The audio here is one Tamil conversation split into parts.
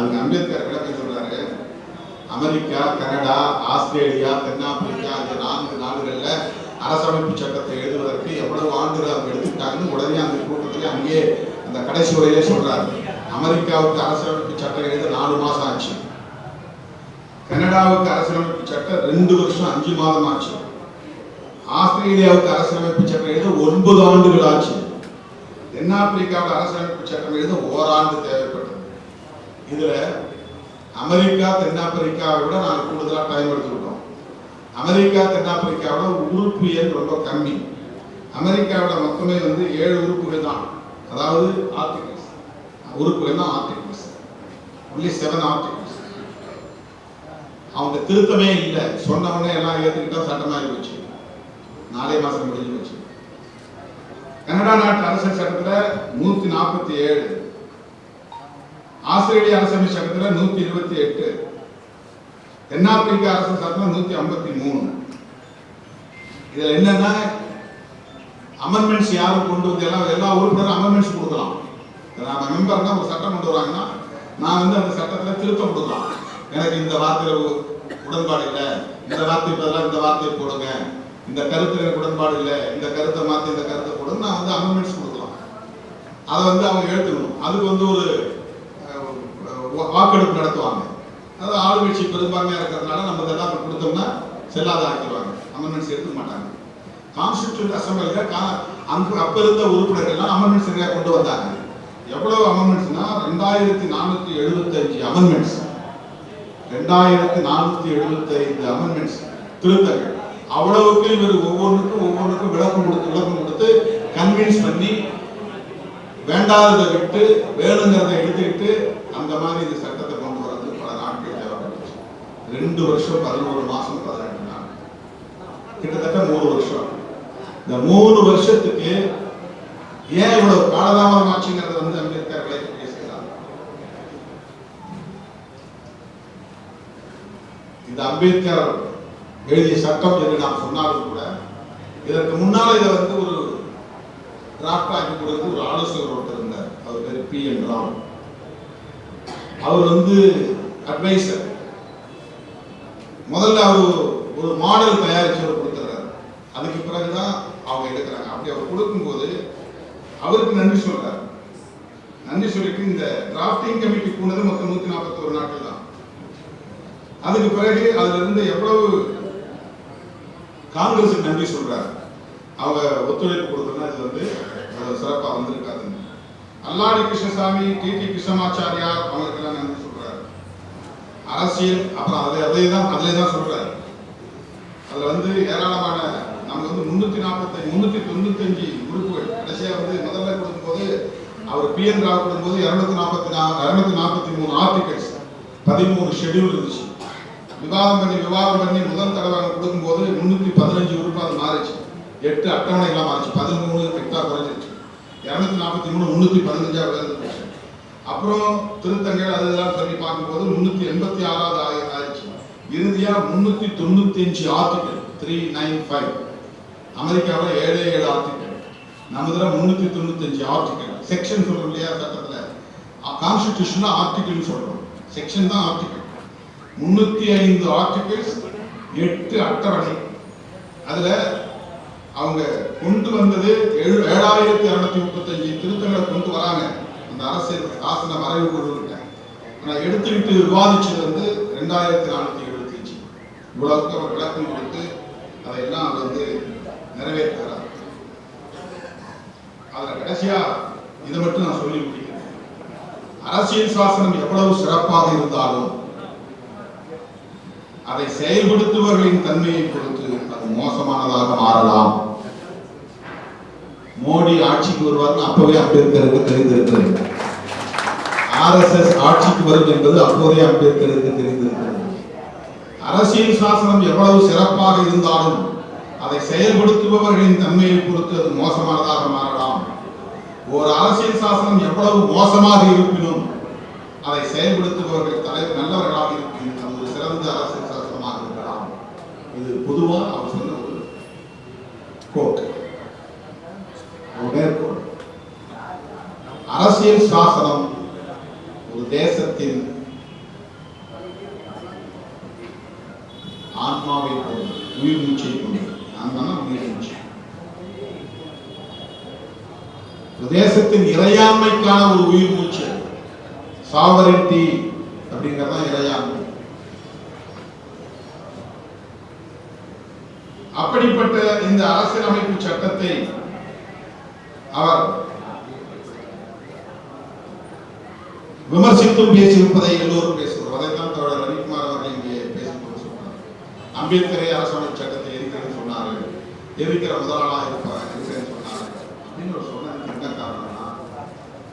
அதுக்கு அம்பேத்கர் விளக்கம் சொல்றாரு. அமெரிக்கா கனடா ஆஸ்திரேலியா தென்னாப்பிரிக்கா ஆகிய நான்கு நாடுகள்ல அரசமைப்பு சட்டத்தை எழுதுவதற்கு எவ்வளவு ஆண்டுகள் அவங்க எடுத்துக்கிட்டாங்கன்னு உடனே அந்த கூட்டத்தில் அங்கேயே அந்த கடைசி உரையிலே சொல்றாரு. அமெரிக்காவுக்கு அரசமைப்பு சட்டம் எழுத நாலு மாசம் ஆச்சு. கனடாவுக்கு அரசமைப்பு சட்டம் ரெண்டு வருஷம் அஞ்சு மாதம் ஆச்சு. ஆஸ்திரேலியாவுக்கு அரசமைப்பு சட்டம் எழுத ஒன்பது ஆண்டுகள் ஆச்சு. தென்னாப்பிரிக்காவில் அரசமைப்பு சட்டம் எழுத ஓராண்டு தேவைப்படும் இதில் அமெரிக்கா தென்னாப்பிரிக்காவை விட நாங்கள் கூடுதலாக டைம் எடுத்துக்கிட்டோம் அமெரிக்கா தென்னாப்பிரிக்காவோட உறுப்பு எண் ரொம்ப கம்மி. அமெரிக்காவோட மொத்தமே வந்து ஏழு உறுப்புகள் தான். அதாவது ஆர்டிகல்ஸ் உறுப்புகள் தான் ஆர்டிகல்ஸ் ஒன்லி செவன் ஆர்டிகல்ஸ் அவங்க திருத்தமே இல்லை. சொன்னவொடனே எல்லாம் ஏற்றுக்கிட்டா சட்டமாக போச்சு. நாலே மாதம் முடிஞ்சு வச்சு கனடா நாட்டு அரசியல் சட்டத்தில் நூற்றி நாற்பத்தி ஏழு. ஆஸ்திரேலிய அரசியல் சட்டத்தில் நூத்தி இருபத்தி எட்டு. தென்னாப்பிரிக்க அரசு சட்டம் நூத்தி ஐம்பத்தி மூணு. இதுல என்னன்னா அமெண்ட்மெண்ட்ஸ் யாரும் கொண்டு வந்து எல்லாம் எல்லா உறுப்பினரும் அமெண்ட்மெண்ட்ஸ் கொடுக்கலாம். அம மெம்பர் தான் ஒரு சட்டம் கொண்டு வராங்கன்னா நான் வந்து அந்த சட்டத்தில் திருத்தம் கொடுக்கலாம். எனக்கு இந்த வார்த்தையில் உடன்பாடு இல்லை. இந்த வார்த்தை பதிலாக இந்த வார்த்தையை போடுங்க. இந்த கருத்து எனக்கு உடன்பாடு இல்லை. இந்த கருத்தை மாற்றி இந்த கருத்தை போடுங்க. நான் வந்து அமெண்ட்மெண்ட்ஸ் கொடுக்கலாம். அதை வந்து அவங்க எழுத்துக்கணும் அதுக்கு வந்து ஒரு வாக்கெடுப்பு நடத்துவாங்க. அது ஆளுங்கட்சி பெரும்பான்மையாக இருக்கிறதுனால நம்ம இதெல்லாம் கொடுத்தோம்னா செல்லாத ஆக்கிடுவாங்க. அமெண்ட்மெண்ட்ஸ் எடுக்க மாட்டாங்க. கான்ஸ்டிடியூட் கா அங்கு அப்போ இருந்த உறுப்பினர்கள்லாம் அமெண்ட்மெண்ட்ஸ் நிறைய கொண்டு வந்தாங்க. எவ்வளவு அமெண்ட்மெண்ட்ஸ்னா ரெண்டாயிரத்தி நானூற்றி எழுபத்தஞ்சு அமெண்ட்மெண்ட்ஸ் ரெண்டாயிரத்தி நானூற்றி எழுபத்தைந்து அமெண்ட்மெண்ட்ஸ் திருத்தங்கள். அவ்வளவுக்கு இவர் ஒவ்வொன்றுக்கும் ஒவ்வொன்றுக்கும் விளக்கம் கொடுத்து விளக்கம் கொடுத்து கன்வின்ஸ் பண்ணி வேண்டாததை விட்டு வேணுங்கிறத எடுத்துக்கிட்டு மாதிரி இந்த சட்டத்தை கொண்டு வரது பல நாட்கள் தேவைப்பட்டுச்சு. ரெண்டு வருஷம் பதினோரு மாசம் பதினெட்டு நாள். கிட்டத்தட்ட மூணு வருஷம். இந்த மூணு வருஷத்துக்கு ஏன் இவ்வளவு காலதாமதம் ஆச்சுங்கிறத வந்து அம்பேத்கர் விளக்கி பேசுகிறார் இந்த அம்பேத்கர் எழுதிய சட்டம் என்று நாம் சொன்னாலும் கூட இதற்கு முன்னால் இதை வந்து ஒரு டிராஃப்ட் ஆக்கி கொடுத்து ஒரு ஆலோசகர் ஒருத்தர் இருந்தார். அவர் பேர் பி என் ராம். அவர் வந்து அட்வைசர் முதல்ல அவர் ஒரு மாடல் தயாரிச்சு அவர் கொடுத்துறாரு. அதுக்கு பிறகுதான் அவங்க எடுக்கிறாங்க. அப்படி அவர் கொடுக்கும்போது அவருக்கு நன்றி சொல்றாரு. நன்றி சொல்லிட்டு இந்த டிராப்டிங் கமிட்டி போனது மொத்தம் நூத்தி நாற்பத்தி நாட்கள் தான். அதுக்கு பிறகு அதுல இருந்து எவ்வளவு காங்கிரஸுக்கு நன்றி சொல்றாரு. அவங்க ஒத்துழைப்பு கொடுக்கணும் இது வந்து சிறப்பாக வந்திருக்காதுன்னு. அல்லாடி கிருஷ்ணசாமி டிடி கிருஷ்ணமாச்சாரியார் அவங்களுக்கெல்லாம் நன்றி சொல்றாரு. அரசியல் அப்புறம் அதை அதே தான் அதிலே தான் சொல்றாரு. அதில் வந்து ஏராளமான நம்ம வந்து முந்நூற்றி நாற்பத்தி முந்நூற்றி தொண்ணூத்தஞ்சு உறுப்புகள். கடைசியாக வந்து முதல்ல கொடுக்கும்போது அவர் பிஎன் ராவ் கொடுக்கும்போது இரநூத்தி நாற்பத்தி நா இரநூத்தி நாற்பத்தி மூணு ஆர்டிகல்ஸ் பதிமூணு ஷெட்யூல் இருந்துச்சு. விவாதம் பண்ணி விவாதம் பண்ணி முதல் தடவை கொடுக்கும்போது முந்நூற்றி பதினஞ்சு உறுப்பு அது மாறிச்சு. எட்டு அட்டவணைகளாக மாறிச்சு. பதிமூணு எட்டா குறைஞ்சிருச்சு. இருநூத்தி நாற்பத்தி மூணு முந்நூற்றி பதினஞ்சா இருந்துச்சு அப்புறம் திருத்தங்கள் அது இதெல்லாம் சொல்லி பார்க்கும்போது முன்னூத்தி எண்பத்தி ஆறாவது ஆயிரம் ஆயிடுச்சு. இறுதியா முன்னூத்தி தொண்ணூத்தி அஞ்சு ஆர்டிக்கல் த்ரீ நைன் ஃபைவ் அமெரிக்காவில் ஏழே ஏழு ஆர்டிகல் நமதுல முன்னூத்தி தொண்ணூத்தி அஞ்சு செக்ஷன் சொல்றோம் இல்லையா சட்டத்தில்? கான்ஸ்டிடியூஷன்ல ஆர்டிகல் சொல்றோம். செக்ஷன் தான் ஆர்டிகல் முன்னூத்தி ஐந்து ஆர்டிகல்ஸ் எட்டு அட்டவணை. அதுல அவங்க கொண்டு வந்தது ஏழு ஏழாயிரத்தி இருநூத்தி முப்பத்தஞ்சு திருத்தங்களை கொண்டு வராங்க. அந்த அரசியல் சாசன மறைவு கொண்டு ஆனா எடுத்துக்கிட்டு விவாதிச்சது வந்து ரெண்டாயிரத்தி நானூத்தி எழுபத்தி அஞ்சு இவ்வளவுக்கு அவர் விளக்கம் கொடுத்து அதையெல்லாம் அவர் வந்து நிறைவேற்றுகிறார் அதுல கடைசியா இதை மட்டும் நான் சொல்லி முடிக்கிறேன். அரசியல் சாசனம் எவ்வளவு சிறப்பாக இருந்தாலும் அதை செயல்படுத்துபவர்களின் தன்மையை பொறுத்து அது மோசமானதாக மாறலாம். ஆட்சிக்கு வருவார்னு அப்பவே அம்பேத்கருக்கு தெரிந்திருக்கிறது ஆர்எஸ்எஸ் ஆட்சிக்கு வரும் என்பது அப்போதே அம்பேத்கருக்கு தெரிந்திருக்கிறது அரசியல் சாசனம் எவ்வளவு சிறப்பாக இருந்தாலும் அதை செயல்படுத்துபவர்களின் தன்மையை பொறுத்து அது மோசமானதாக மாறலாம். ஒரு அரசியல் சாசனம் எவ்வளவு மோசமாக இருப்பினும் அதை செயல்படுத்துபவர்கள் தலைவர் நல்லவர்களாக இருக்கின்ற ஒரு சிறந்த அரசியல் சாசனமாக இருக்கலாம். இது பொதுவாக அவர் சொன்ன ஒரு கோட் அரசியல் சாசனம் ஒரு தேசத்தின் ஆன்மாவை உயிர் மூச்சை கொண்டது. ஆன்மானா உயிர் மூச்சு? தேசத்தின் இறையாண்மைக்கான ஒரு உயிர் மூச்சு. சாவரிட்டி அப்படிங்கிறதான் இறையாண்மை. அப்படிப்பட்ட இந்த அரசியலமைப்பு சட்டத்தை அவர் விமர்சித்தும் பேசியிருப்பதை எல்லோரும் பேசுகிறோம். அதைத்தான் தோழர் ரவிக்குமார் அவர்கள் இங்கே பேசும்போது சொன்னார். அம்பேத்கரே அரசாணை சட்டத்தை எதிர்க்கிறேன்னு சொன்னார்கள் எரிக்கிற முதலாளாக இருப்பார் இருக்கிறேன்னு சொன்னார். அப்படின்னு ஒரு சொன்னதுக்கு என்ன காரணம்னா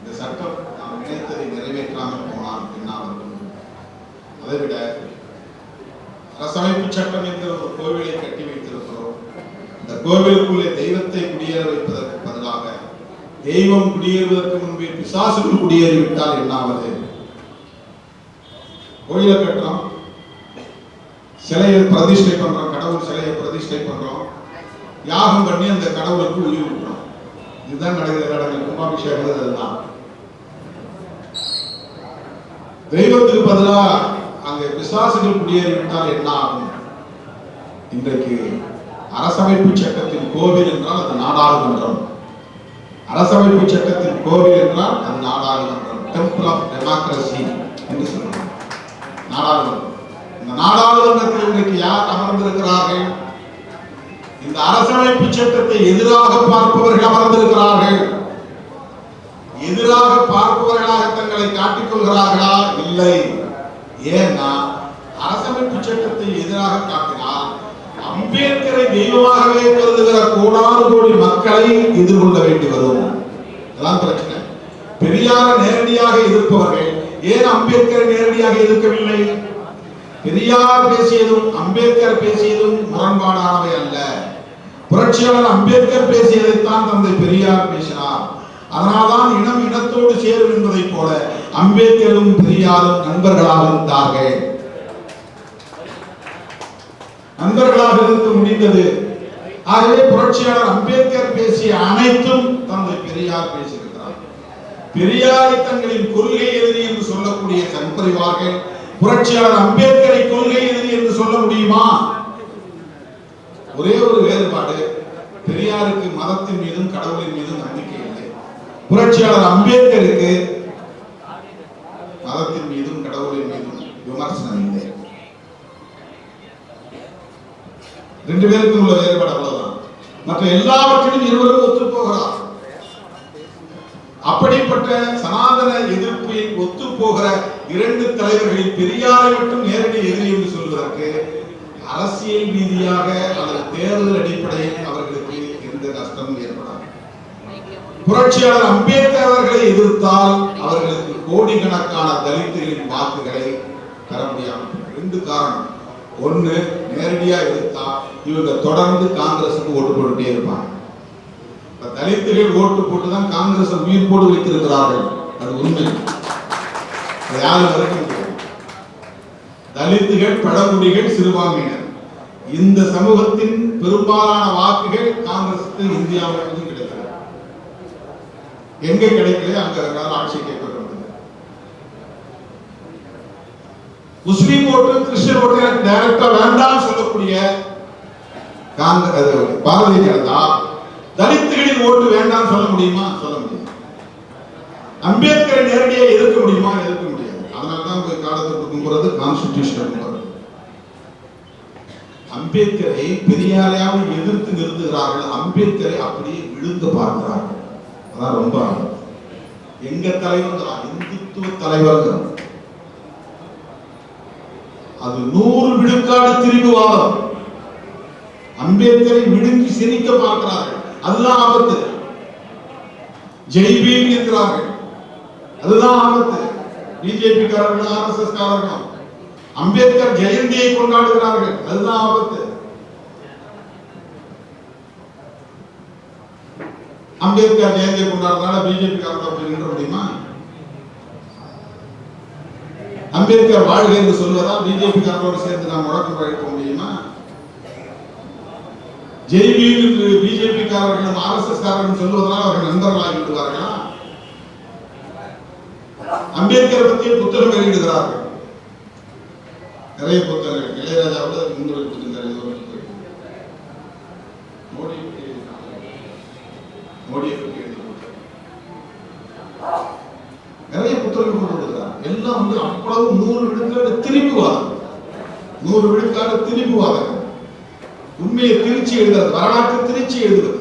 இந்த சட்டம் நாம் நினைத்ததை நிறைவேற்றாமல் போனால் என்ன அதை விட அரசமைப்பு சட்டம் என்ற ஒரு கோவிலை கட்டி வைத்திருக்கிறோம். இந்த கோவிலுக்குள்ளே தெய்வத்தை குடியேற வைப்பதற்கு பதிலாக தெய்வம் குடியேறுவதற்கு முன்பே பிசாசுகள் குடியேறிவிட்டால் என்ன ஆவது கோயிலை கட்டுறோம். சிலையை பிரதிஷ்டை பண்றோம். கடவுள் சிலையை பிரதிஷ்டை பண்றோம். யாகம் பண்ணி அந்த கடவுளுக்கு உயிர் விட்டுறோம் இதுதான் நடக்குது நடக்குது கும்பாபிஷேகம் அதுதான் தெய்வத்துக்கு பதிலா அங்கே பிசாசுகள் குடியேறிவிட்டால் என்ன ஆகும் இன்றைக்கு அரசமைப்பு சட்டத்தின் கோவில் என்றால் அது நாடாளுமன்றம். அரசமைப்பு சட்டத்தின் கோவில் என்றால் அது நாடாளுமன்றம் டெம்பிள் ஆஃப் டெமோக்ரஸி என்று சொல்றோம் நாடாளுமன்றம். இந்த நாடாளுமன்றத்தில் இன்றைக்கு யார் அமர்ந்திருக்கிறார்கள்? இந்த அரசமைப்பு சட்டத்தை எதிராக பார்ப்பவர்கள் அமர்ந்திருக்கிறார்கள். எதிராக பார்ப்பவர்களாக தங்களை காட்டிக் கொள்கிறார்களா இல்லை. ஏன்னா அரசமைப்பு சட்டத்தை எதிராக காட்டினால் அம்பேத்கரை தெய்வமாகவே கருதுகிற கோடானு கோடி மக்களை எதிர்கொள்ள வேண்டி வரும். இதெல்லாம் பிரச்சனை. பெரியார நேரடியாக எதிர்ப்பவர்கள் ஏன் அம்பேத்கரை நேரடியாக எதிர்க்கவில்லை? பெரியார் பேசியதும் அம்பேத்கர் பேசியதும் முரண்பாடானவை அல்ல. புரட்சியாளர் அம்பேத்கர் பேசியதைத்தான் தந்தை பெரியார் பேசினார். அதனால்தான் இனம் இனத்தோடு சேரும் என்பதைப் போல அம்பேத்கரும் பெரியாரும் நண்பர்களாக இருந்தார்கள். நண்பர்களாக இருக்க முடிந்தது. ஆகவே புரட்சியாளர் அம்பேத்கர் பேசிய அனைத்தும் தந்தை பெரியார் பேசியிருக்கிறார். பெரியாரை தங்களின் கொள்கை எதிரி என்று சொல்லக்கூடிய சன்பரிவார்கள் புரட்சியாளர் அம்பேத்கரை கொள்கை எதிரி என்று சொல்ல முடியுமா? ஒரே ஒரு வேறுபாடு பெரியாருக்கு மதத்தின் மீதும் கடவுளின் மீதும் நம்பிக்கை இல்லை. புரட்சியாளர் அம்பேத்கருக்கு மதத்தின் மீதும் கடவுளின் மீதும் விமர்சனம் இல்லை ரெண்டு பேருக்கும் உள்ள வேறுபாடு அவ்வளவுதான். மற்ற எல்லாவற்றிலும் இருவரும் ஒத்து போகிறார் அப்படிப்பட்ட சனாதன எதிர்ப்பை ஒத்து போகிற இரண்டு தலைவர்களில் பெரியாரை மட்டும் நேரடி எதிரி என்று சொல்வதற்கு அரசியல் ரீதியாக அல்லது தேர்தல் அடிப்படையில் அவர்களுக்கு எந்த நஷ்டமும் ஏற்படாது. புரட்சியாளர் அம்பேத்கர் அவர்களை எதிர்த்தால் அவர்களுக்கு கோடிக்கணக்கான தலித்துகளின் வாக்குகளை தர முடியாமல் ரெண்டு காரணம். ஒன்று நேரடியா எதிர்த்தா இவங்க தொடர்ந்து காங்கிரஸுக்கு ஓட்டு போட்டுட்டே இருப்பாங்க. இப்ப தலித்துகள் ஓட்டு போட்டு தான் காங்கிரஸ் உயிர் போடு வைத்திருக்கிறார்கள். அது உண்மை. யாரு யாரும் மறுக்க தலித்துகள் பழங்குடிகள் சிறுபான்மையினர். இந்த சமூகத்தின் பெரும்பாலான வாக்குகள் காங்கிரஸுக்கு இந்தியா கிடைக்கிறது எங்க கிடைக்கல அங்க அவர்களால் ஆட்சி கைப்பற்ற முடியாது முஸ்லீம் ஓட்டு கிறிஸ்டியன் ஓட்டு எனக்கு டைரக்டா வேண்டாம் சொல்லக்கூடிய காங்கிரஸ் பாரதிய ஜனதா தலித்துகளின் ஓட்டு வேண்டாம் சொல்ல முடியுமா? சொல்ல முடியாது. அம்பேத்கரை நேரடியா எதிர்க்க முடியுமா? எதிர்க்க முடியாது. அதனாலதான் போய் காலத்துக்கு கும்புறது கான்ஸ்டிடியூஷன் அம்பேத்கரை பெரியாரையாவது எதிர்த்து நிறுத்துகிறார்கள். அம்பேத்கரை அப்படியே விழுந்து பார்க்கிறார்கள். அதான் ரொம்ப எங்க தலைவர் இந்துத்துவ தலைவர்கள். அது நூறு விழுக்காடு திரிவுவாதம் அம்பேத்கரை விழுங்கி சிரிக்க பார்க்கிறார்கள். அதுதான் ஆபத்து. ஜெய்பீம் என்கிறார்கள் அதுதான் ஆபத்து. பிஜேபி காரர்கள் ஆர்எஸ்எஸ் காரர்கள் அம்பேத்கர் ஜெயந்தியை கொண்டாடுகிறார்கள். அதுதான் ஆபத்து. அம்பேத்கர் ஜெயந்தியை கொண்டாடுறதுனால பிஜேபி காரர்கள் போய் நின்ற முடியுமா? அம்பேத்கர் வாழ்க என்று சொல்வதால் பிஜேபி காரர்களோடு சேர்ந்து நாம் முழக்கம் பழக்க முடியுமா? ஜெய்பீம் பிஜேபி காரர்களும் ஆர் எஸ் எஸ் காரர்களும் சொல்வதனால் அவர்கள் நண்பர்களாகி விடுவார்களா? அம்பேத்கர் பற்றி புத்தகம் வெளியிடுகிறார்கள். நிறைய புத்தகங்கள். இளையராஜாவில் முன்னுரை புத்தகங்கள் ஏதோ ஒரு பற்றி மோடியை பற்றி எழுதிய புத்தகம். நிறைய புத்தகங்கள் கொண்டு வந்திருக்கிறார் எல்லாம் வந்து அவ்வளவு நூறு விழுக்காடு திரிபுவாதம் நூறு விழுக்காடு திரிபுவாதம் உண்மையை திருச்சி எழுதுறது வரலாற்று திருச்சி எழுதுறது.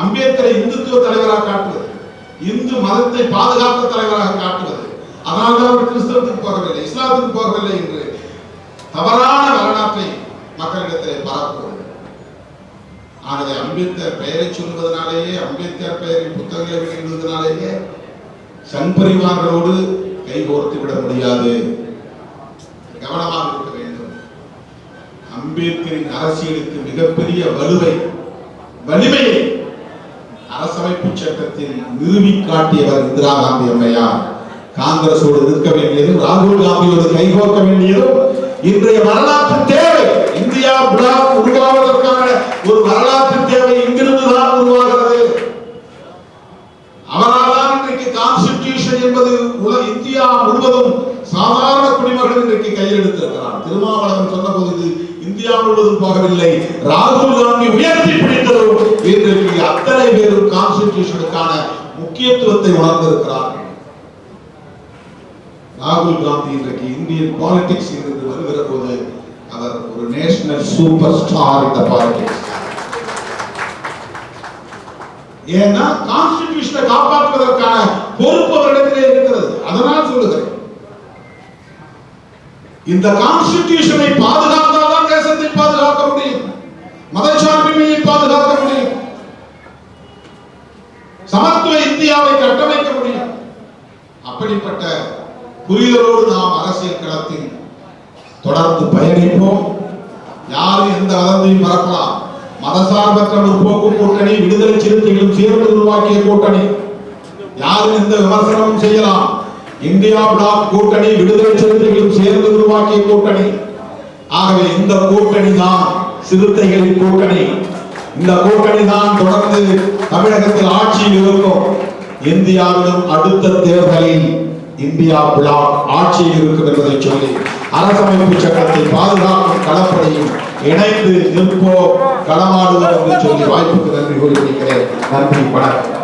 அம்பேத்கரை இந்துத்துவ தலைவராக காட்டுவது இந்து மதத்தை பாதுகாத்த தலைவராக காட்டுவது. அதனால்தான் அவர் கிறிஸ்தவத்துக்கு போகவில்லை இஸ்லாத்துக்கு போகவில்லை என்று தவறான வரலாற்றை மக்களிடத்திலே பரப்புவது. ஆகவே அம்பேத்கர் பெயரை சொல்வதனாலேயே அம்பேத்கர் பெயரில் புத்தகங்களை வெளியிடுவதனாலேயே சண்பரிவார்களோடு கைகோர்த்து விட முடியாது. கவனமாக இருக்க வேண்டும். அம்பேத்கரின் அரசியலுக்கு மிகப்பெரிய வலுவை வலிமையை அரசமைப்பு சட்டத்தில் நிறுவி காட்டியவர் இந்திரா காந்தி அம்மையார். காங்கிரசோடு நிற்க வேண்டியதும் ராகுல் காந்தியோடு கைகோர்க்க வேண்டியதும் இன்றைய வரலாற்று தேவை. இந்தியா உருவாவதற்கு உருவாவதற்கான ஒரு வரலாற்று தேவை இங்கிருந்து தான் உருவாகிறது அவரால் தான் இன்றைக்கு கான்ஸ்டிடியூஷன் என்பது உலக இந்தியா முழுவதும் சாதாரண குடிமகன் இன்றைக்கு கையில் எடுத்திருக்கிறார் திருமாவளவன் சொன்னபோது இது இந்தியா முழுவதும் போகவில்லை. ராகுல் காந்தி உயர்த்தி பிடித்ததும் இன்றைக்கு அத்தனை பேரும் கான்ஸ்டிடியூஷனுக்கான முக்கியத்துவத்தை உணர்ந்திருக்கிறார் ராகுல் காந்தி இன்றைக்கு இந்தியன் பாலிடிக்ஸ் இருந்து வருகிற போது அவர் ஒரு நேஷனல் சூப்பர் ஸ்டார் இந்த பாலிடிக்ஸ் ஏன்னா கான்ஸ்டிடியூஷனை காப்பாற்றுவதற்கான பொறுப்பு அவரிடத்திலே இருக்கிறது. அதனால் சொல்லுகிறேன். இந்த கான்ஸ்டிடியூஷனை பாதுகாக்க தேசத்தை பாதுகாக்க முடியும். மதச்சார்பின்மையை பாதுகாக்க முடியும். சமத்துவ இந்தியாவை கட்டமைக்க முடியும். அப்படிப்பட்ட புரிதலோடு நாம் அரசியல் களத்தில் தொடர்ந்து பயணிப்போம். யாரும் எந்த வதந்தையும் பரப்பலாம் மதசார்பற்ற முற்போக்கு கூட்டணி விடுதலை சிறுத்தைகளும் சேர்ந்து உருவாக்கிய கூட்டணி. யாரும் எந்த விமர்சனமும் செய்யலாம். இந்தியா பிளாக் கூட்டணி விடுதலை சிறுத்தைகளும் சேர்ந்து உருவாக்கிய கூட்டணி. ஆகவே இந்த கூட்டணி தான் சிறுத்தைகளின் கூட்டணி. இந்த கூட்டணி தான் தொடர்ந்து தமிழகத்தில் ஆட்சியில் இருக்கும் இந்தியாவிலும் அடுத்த தேர்தலில் இந்தியா பிளாக் ஆட்சியில் இருக்கும் என்பதை சொல்லி அரசமைப்பு சட்டத்தை பாதுகாக்கும் களப்படையும் இணைந்து நிற்போ களமாடுவோம் என்று சொல்லி வாய்ப்புக்கு நன்றி கூறி நன்றி வணக்கம்.